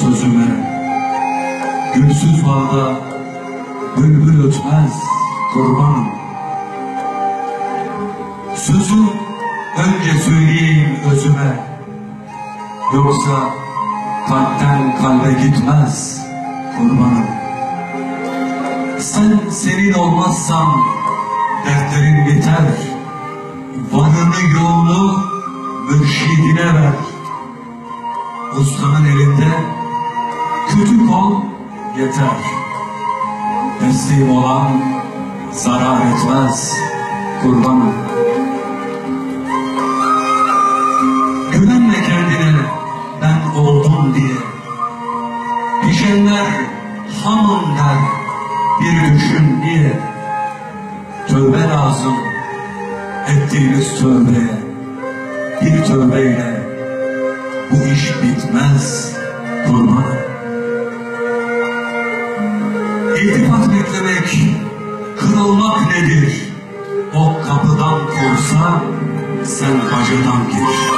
Sözüme. Gülsüz bağda bülbül ötmez kurbanım Sözü önce söyleyeyim özüme. Yoksa kalpten kalbe gitmez kurbanım. Sen senin olmazsan dertlerin biter. Varını yoğunu mürşidine ver. Ustanın elinde kötü kol yeter. Teslim olan zarar etmez kurbanım. Güvenme kendine ben oldum diye. Pişenler hamın der bir düşün diye. Tövbe lazım ettiğiniz tövbeye. Bir tövbeyle bu iş bitmez kurbanım. İltifat beklemek, kırılmak nedir? O kapıdan korsa sen bacadan gir.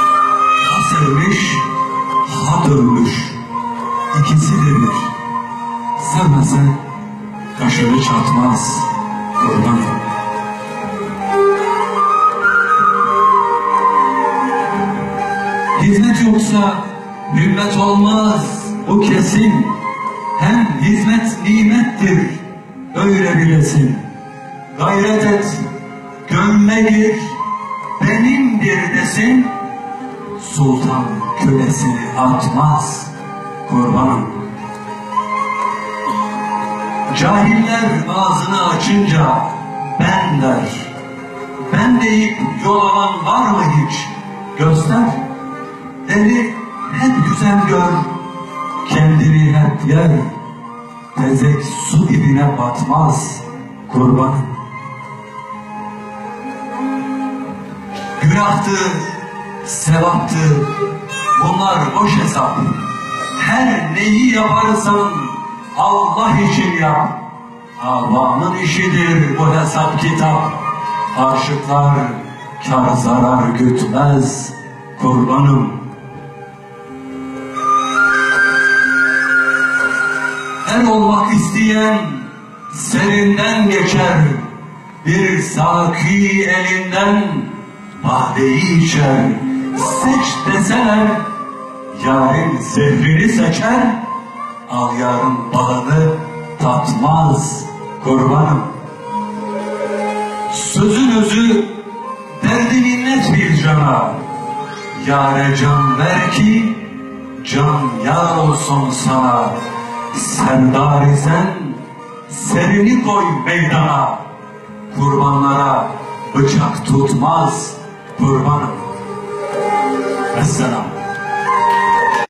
Ha sevmiş, ha dönmüş. İkisi de bir. Sevmesen kaşını çatmaz kurbanım. Hizmet yoksa hümmet olmaz bu kesin. Hem hizmet nimettir öyle bilesin. Gayret et gönle gir benimdir desin. Sultan kölesini atmaz kurbanım. Cahiller ağzını açınca ben der. Ben deyip yol alan var mı hiç? Göster. Eli hep güzel gör, kendini hep yer. Tezek su dibine batmaz kurbanım. Günahtı, sevaptı, bunlar boş hesap. Her neyi yaparsan Allah için yap. Allah'ın işidir bu hesap kitap. Aşıklar kar zarar gütmez kurbanım. Er olmak isteyen serinden geçer. Bir saki elinden badeyi içer. Seç deseler yarın zehrini seçer. Al yarın balını tatmaz kurbanım. Sözün özü derdi minnet bir cana. Yare can ver ki can yar olsun sana. Serdar isen serini koy meydana. Kurbanlara bıçak tutmaz kurbanım. Esselam.